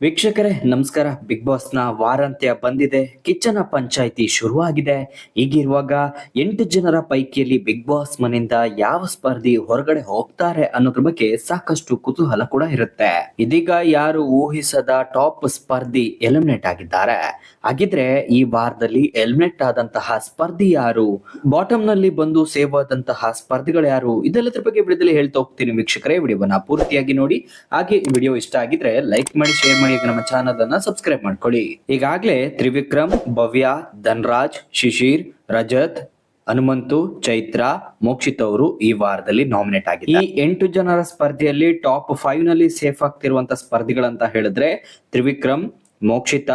ವೀಕ್ಷಕರೇ, ನಮಸ್ಕಾರ. ಬಿಗ್ ಬಾಸ್ನ ವಾರಾಂತ್ಯ ಬಂದಿದೆ. ಕಿಚ್ಚನ ಪಂಚಾಯಿತಿ ಶುರುವಾಗಿದೆ. ಈಗಿರುವಾಗ ಎಂಟು ಜನರ ಪೈಕಿಯಲ್ಲಿ ಬಿಗ್ ಬಾಸ್ ಮನೆಯಿಂದ ಯಾವ ಸ್ಪರ್ಧಿ ಹೊರಗಡೆ ಹೋಗ್ತಾರೆ ಅನ್ನೋದ್ರ ಬಗ್ಗೆ ಸಾಕಷ್ಟು ಕುತೂಹಲ ಕೂಡ ಇರುತ್ತೆ. ಇದೀಗ ಯಾರು ಊಹಿಸದ ಟಾಪ್ ಸ್ಪರ್ಧಿ ಎಲಿಮಿನೇಟ್ ಆಗಿದ್ದಾರೆ. ಹಾಗಿದ್ರೆ ಈ ವಾರದಲ್ಲಿ ಎಲಿಮಿನೇಟ್ ಆದಂತಹ ಸ್ಪರ್ಧಿ ಯಾರು? ಬಾಟಮ್ನಲ್ಲಿ ಬಂದು ಸೇವ್ ಆದಂತಹ ಸ್ಪರ್ಧಿಗಳು ಯಾರು? ಇದೆಲ್ಲದ್ರ ಬಗ್ಗೆ ವಿಡಿಯೋದಲ್ಲಿ ಹೇಳ್ತಾ ಹೋಗ್ತೀನಿ ವೀಕ್ಷಕರೇ. ವಿಡಿಯೋವನ್ನ ಪೂರ್ತಿಯಾಗಿ ನೋಡಿ. ಹಾಗೆ ವಿಡಿಯೋ ಇಷ್ಟ ಆಗಿದ್ರೆ ಲೈಕ್ ಮಾಡಿ ಶೇರ್ ಮಾಡಿ. ಹಾಗೆ ನಮ್ಮ ಚಾನಲ್ ಅನ್ನ ಸಬ್ಸ್ಕ್ರೈಬ್ ಮಾಡ್ಕೊಳ್ಳಿ. ಈಗಾಗಲೇ ತ್ರಿವಿಕ್ರಮ್, ಭವ್ಯ, ಧನ್ರಾಜ್, ಶಿಶಿರ್, ರಜತ್, ಹನುಮಂತು, ಚೈತ್ರ, ಮೋಕ್ಷಿತ್ ಅವರು ಈ ವಾರದಲ್ಲಿ ನಾಮಿನೇಟ್ ಆಗಿದೆ ಈ ಎಂಟು ಜನರ ಸ್ಪರ್ಧೆಯಲ್ಲಿ ಟಾಪ್ ಫೈವ್ನಲ್ಲಿ ಸೇಫ್ ಆಗ್ತಿರುವಂತ ಸ್ಪರ್ಧಿಗಳಂತ ಹೇಳಿದ್ರೆ ತ್ರಿವಿಕ್ರಮ್, ಮೋಕ್ಷಿತ,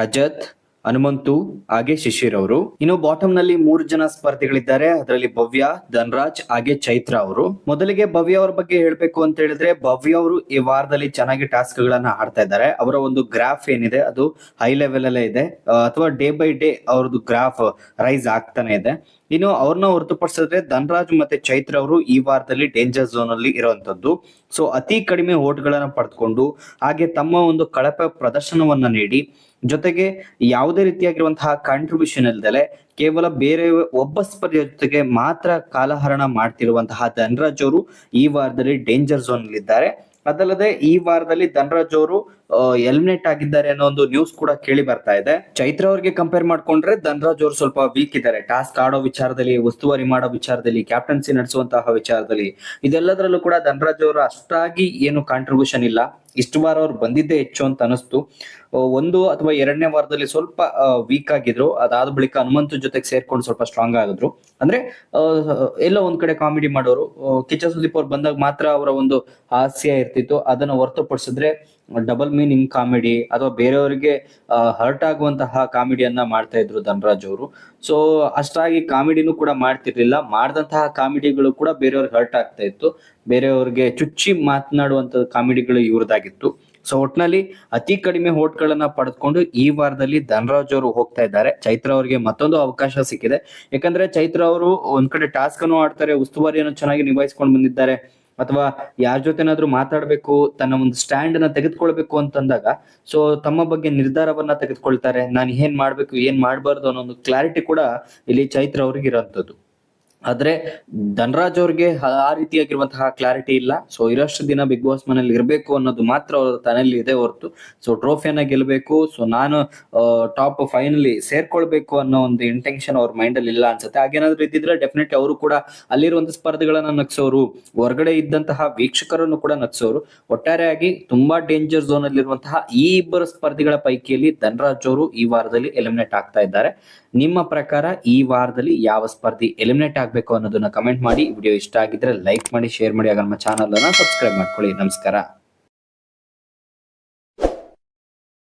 ರಜತ್ ಹನುಮಂತು, ಹಾಗೆ ಶಿಶಿರ್ ಅವರು. ಇನ್ನು ಬಾಟಮ್ನಲ್ಲಿ ಮೂರು ಜನ ಸ್ಪರ್ಧಿಗಳಿದ್ದಾರೆ. ಅದರಲ್ಲಿ ಭವ್ಯ, ಧನ್ರಾಜ್, ಹಾಗೆ ಚೈತ್ರ ಅವರು. ಮೊದಲಿಗೆ ಭವ್ಯ ಅವರ ಬಗ್ಗೆ ಹೇಳ್ಬೇಕು ಅಂತ ಹೇಳಿದ್ರೆ, ಭವ್ಯ ಅವರು ಈ ವಾರದಲ್ಲಿ ಚೆನ್ನಾಗಿ ಟಾಸ್ಕ್ ಗಳನ್ನ ಆಡ್ತಾ ಇದ್ದಾರೆ. ಅವರ ಒಂದು ಗ್ರಾಫ್ ಏನಿದೆ, ಅದು ಹೈ ಲೆವೆಲ್ ಅಲ್ಲೇ ಇದೆ. ಅಥವಾ ಡೇ ಬೈ ಡೇ ಅವ್ರದ್ದು ಗ್ರಾಫ್ ರೈಸ್ ಆಗ್ತಾನೆ ಇದೆ. ಇನ್ನು ಅವ್ರನ್ನ ಹೊರತುಪಡಿಸಿದ್ರೆ ಧನ್ರಾಜ್ ಮತ್ತೆ ಚೈತ್ರ ಅವರು ಈ ವಾರದಲ್ಲಿ ಡೇಂಜರ್ ಝೋನ್ ಅಲ್ಲಿ ಇರುವಂತದ್ದು ಸೊ ಅತಿ ಕಡಿಮೆ ಓಟ್ಗಳನ್ನ ಪಡೆದುಕೊಂಡು ಹಾಗೆ ತಮ್ಮ ಒಂದು ಕಳಪೆ ಪ್ರದರ್ಶನವನ್ನ ನೀಡಿ. ಜೊತೆಗೆ ಯಾವುದೇ ರೀತಿಯಾಗಿರುವಂತಹ ಕಾಂಟ್ರಿಬ್ಯೂಷನ್ ಇಲ್ದಲೆ ಕೇವಲ ಬೇರೆ ಒಬ್ಬ ಸ್ಪರ್ಧೆಯ ಜೊತೆಗೆ ಮಾತ್ರ ಕಾಲಹರಣ ಮಾಡ್ತಿರುವಂತಹ ಧನ್ರಾಜ್ ಅವರು ಈ ವಾರದಲ್ಲಿ ಡೇಂಜರ್ ಝೋನ್ ಇದ್ದಾರೆ ಅದಲ್ಲದೆ ಈ ವಾರದಲ್ಲಿ ಧನ್ರಾಜ್ ಅವರು ಎಲಿಮಿನೇಟ್ ಆಗಿದ್ದಾರೆ ಅನ್ನೋ ಒಂದು ನ್ಯೂಸ್ ಕೂಡ ಕೇಳಿ ಬರ್ತಾ ಇದೆ. ಚೈತ್ರ ಅವ್ರಿಗೆ ಕಂಪೇರ್ ಮಾಡ್ಕೊಂಡ್ರೆ ಧನ್ರಾಜ್ ಅವರು ಸ್ವಲ್ಪ ವೀಕ್ ಇದ್ದಾರೆ. ಟಾಸ್ಕ್ ಆಡೋ ವಿಚಾರದಲ್ಲಿ, ಉಸ್ತುವಾರಿ ಮಾಡೋ ವಿಚಾರದಲ್ಲಿ ಕ್ಯಾಪ್ಟನ್ಸಿ ನಡೆಸುವಂತಹ ವಿಚಾರದಲ್ಲಿ, ಇದೆಲ್ಲದರಲ್ಲೂ ಕೂಡ ಧನ್ರಾಜ್ ಅವರು ಅಷ್ಟಾಗಿ ಏನು ಕಾಂಟ್ರಿಬ್ಯೂಷನ್ ಇಲ್ಲ. ಇಷ್ಟು ವಾರ ಅವ್ರು ಬಂದಿದ್ದೇ ಹೆಚ್ಚು ಅಂತ ಅನಿಸ್ತು ಒಂದು ಅಥವಾ ಎರಡನೇ ವಾರದಲ್ಲಿ ಸ್ವಲ್ಪ ವೀಕ್ ಆಗಿದ್ರು. ಅದಾದ ಬಳಿಕ ಹನುಮಂತ ಜೊತೆಗೆ ಸೇರ್ಕೊಂಡು ಸ್ವಲ್ಪ ಸ್ಟ್ರಾಂಗ್ ಆಗಿದ್ರು. ಅಂದ್ರೆ ಎಲ್ಲೋ ಒಂದ್ ಕಡೆ ಕಾಮಿಡಿ ಮಾಡೋರು. ಕಿಚ್ಚ ಸುದೀಪ್ ಅವ್ರು ಬಂದಾಗ ಮಾತ್ರ ಅವರ ಒಂದು ಹಾಸ್ಯ ಇರ್ತಿತ್ತು. ಅದನ್ನ ಹೊರತುಪಡಿಸಿದ್ರೆ ಡಬಲ್ ಮೀನಿಂಗ್ ಕಾಮಿಡಿ ಅಥವಾ ಬೇರೆಯವರಿಗೆ ಹರ್ಟ್ ಆಗುವಂತಹ ಕಾಮಿಡಿಯನ್ನ ಮಾಡ್ತಾ ಇದ್ರು ಧನರಾಜ್ ಅವರು. ಸೊ ಅಷ್ಟಾಗಿ ಕಾಮಿಡಿನೂ ಕೂಡ ಮಾಡ್ತಿರ್ಲಿಲ್ಲ. ಮಾಡಿದಂತಹ ಕಾಮಿಡಿಗಳು ಕೂಡ ಬೇರೆಯವ್ರಿಗೆ ಹರ್ಟ್ ಆಗ್ತಾ ಇತ್ತು. ಬೇರೆಯವ್ರಿಗೆ ಚುಚ್ಚಿ ಮಾತನಾಡುವಂತ ಕಾಮಿಡಿಗಳು ಇವ್ರದಾಗಿತ್ತು ಸೊ ಒಟ್ನಲ್ಲಿ ಅತಿ ಕಡಿಮೆ ಹೋಟ್ಗಳನ್ನ ಪಡೆದುಕೊಂಡು ಈ ವಾರದಲ್ಲಿ ಧನರಾಜ್ ಅವರು ಹೋಗ್ತಾ ಇದ್ದಾರೆ. ಚೈತ್ರ ಅವರಿಗೆ ಮತ್ತೊಂದು ಅವಕಾಶ ಸಿಕ್ಕಿದೆ. ಯಾಕಂದ್ರೆ ಚೈತ್ರ ಅವರು ಒಂದ್ ಕಡೆ ಟಾಸ್ಕ್ ಅನ್ನು ಆಡ್ತಾರೆ, ಉಸ್ತುವಾರಿಯನ್ನು ಚೆನ್ನಾಗಿ ನಿಭಾಯಿಸ್ಕೊಂಡು ಬಂದಿದ್ದಾರೆ. ಅಥವಾ ಯಾರ ಜೊತೆನಾದ್ರೂ ಮಾತಾಡಬೇಕು, ತನ್ನ ಒಂದು ಸ್ಟ್ಯಾಂಡ್ ಅನ್ನ ತೆಗೆದುಕೊಳ್ಬೇಕು ಅಂತಂದಾಗ ಸೊ ತಮ್ಮ ಬಗ್ಗೆ ನಿರ್ಧಾರವನ್ನ ತೆಗೆದುಕೊಳ್ತಾರೆ. ನಾನು ಏನ್ ಮಾಡ್ಬೇಕು, ಏನ್ ಮಾಡಬಾರ್ದು ಅನ್ನೋ ಒಂದು ಕ್ಲಾರಿಟಿ ಕೂಡ ಇಲ್ಲಿ ಚೈತ್ರ ಅವ್ರಿಗೆ ಇರೋಂಥದ್ದು. ಆದ್ರೆ ಧನರಾಜ್ ಅವ್ರಿಗೆ ಆ ರೀತಿಯಾಗಿರುವಂತಹ ಕ್ಲಾರಿಟಿ ಇಲ್ಲ. ಸೊ ಇರೋಷ್ಟು ದಿನ ಬಿಗ್ ಬಾಸ್ ಮನೇಲಿ ಇರಬೇಕು ಅನ್ನೋದು ಮಾತ್ರ ಅವ್ರ ತನಲ್ಲಿ ಇದೆ ಹೊರತು. ಸೊ ಟ್ರೋಫಿಯನ್ನ ಗೆಲ್ಲಬೇಕು ಸೊ ನಾನು ಟಾಪ್ ಫೈನಲಿ ಸೇರ್ಕೊಳ್ಬೇಕು ಅನ್ನೋ ಒಂದು ಇಂಟೆನ್ಷನ್ ಅವ್ರ ಮೈಂಡ್ ಅಲ್ಲಿ ಇಲ್ಲ ಅನ್ಸುತ್ತೆ. ಹಾಗೇನಾದ್ರೂ ಇದ್ದಿದ್ರೆ ಡೆಫಿನೆಟ್ಲಿ ಅವರು ಕೂಡ ಅಲ್ಲಿರುವಂತ ಸ್ಪರ್ಧೆಗಳನ್ನ ನಗ್ಸೋರು, ಹೊರಗಡೆ ಇದ್ದಂತಹ ವೀಕ್ಷಕರನ್ನು ಕೂಡ ನಗ್ಸೋರು. ಒಟ್ಟಾರೆಯಾಗಿ ತುಂಬಾ ಡೇಂಜರ್ ಝೋನ್ ಅಲ್ಲಿರುವಂತಹ ಈ ಇಬ್ಬರು ಸ್ಪರ್ಧಿಗಳ ಪೈಕಿಯಲ್ಲಿ ಧನರಾಜ್ ಅವರು ಈ ವಾರದಲ್ಲಿ ಎಲಿಮಿನೇಟ್ ಆಗ್ತಾ ಇದ್ದಾರೆ. ನಿಮ್ಮ ಪ್ರಕಾರ ಈ ವಾರದಲ್ಲಿ ಯಾವ ಸ್ಪರ್ಧಿ ಎಲಿಮಿನೇಟ್ ಆಗಬೇಕು ಅನ್ನೋದನ್ನ ಕಮೆಂಟ್ ಮಾಡಿ. ವಿಡಿಯೋ ಇಷ್ಟ ಆಗಿದ್ರೆ ಲೈಕ್ ಮಾಡಿ ಶೇರ್ ಮಾಡಿ. ಆಗ ನಮ್ಮ ಚಾನಲ್ ಅನ್ನ ಸಬ್ಸ್ಕ್ರೈಬ್ ಮಾಡ್ಕೊಳ್ಳಿ. ನಮಸ್ಕಾರ.